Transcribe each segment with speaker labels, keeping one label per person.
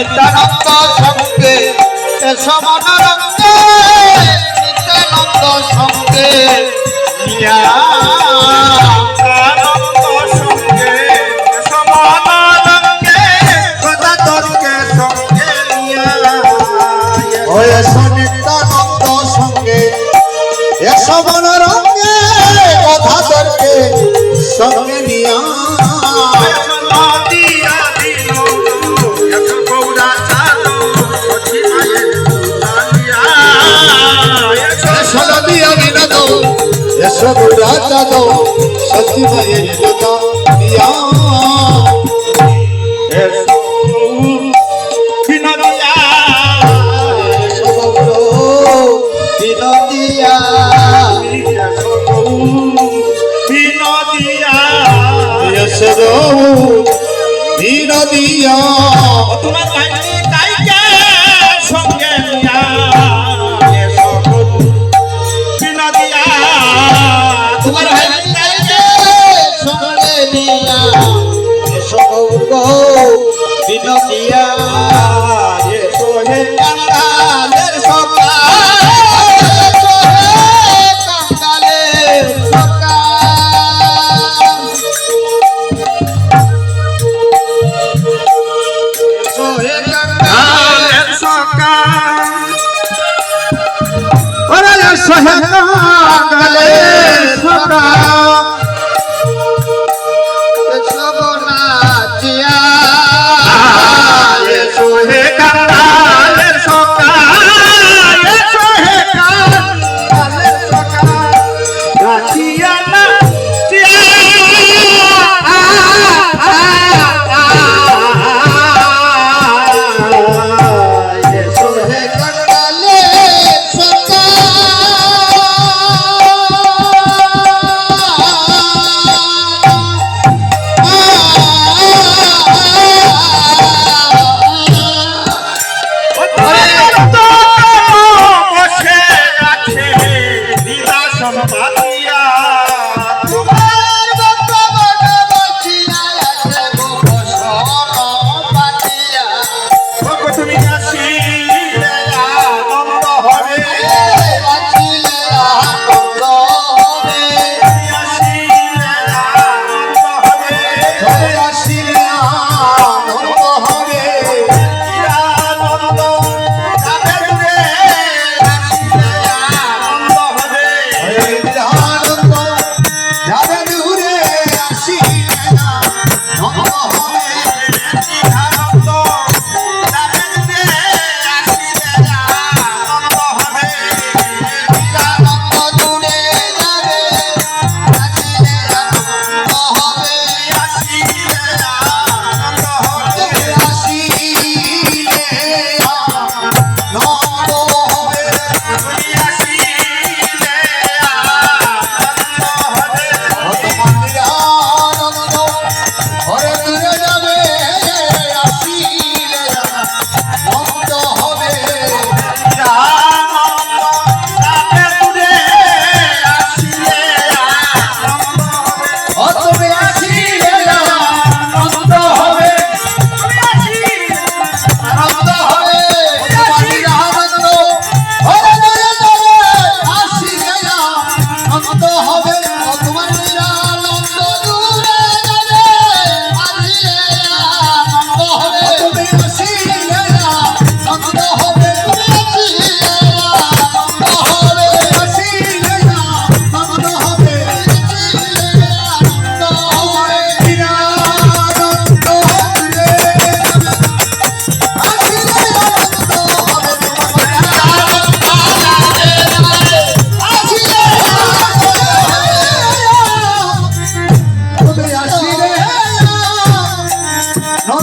Speaker 1: নিত্যানন্দ সঙ্গে কেশবানন্দে নিত্যানন্দ সঙ্গে।
Speaker 2: নিত্যানন্দ সঙ্গে
Speaker 1: এসব রঙে কথা সঙ্গে নিয়া ಯಶವು ರಾಜದೋ ಸಚಿವ ಎನ್ನತ
Speaker 2: বিনোদিয়া
Speaker 1: বিনোদিয়া
Speaker 2: বিনোদিয়া তোমার
Speaker 1: no
Speaker 2: dia তুমি
Speaker 1: আসি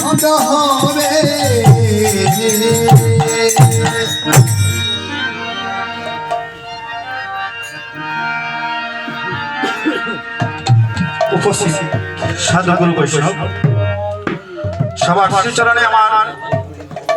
Speaker 1: মন্দ হবে।
Speaker 2: উপস্থিত সাধুগুরু বৈষ্ণব সবার শ্রীচরণে আমার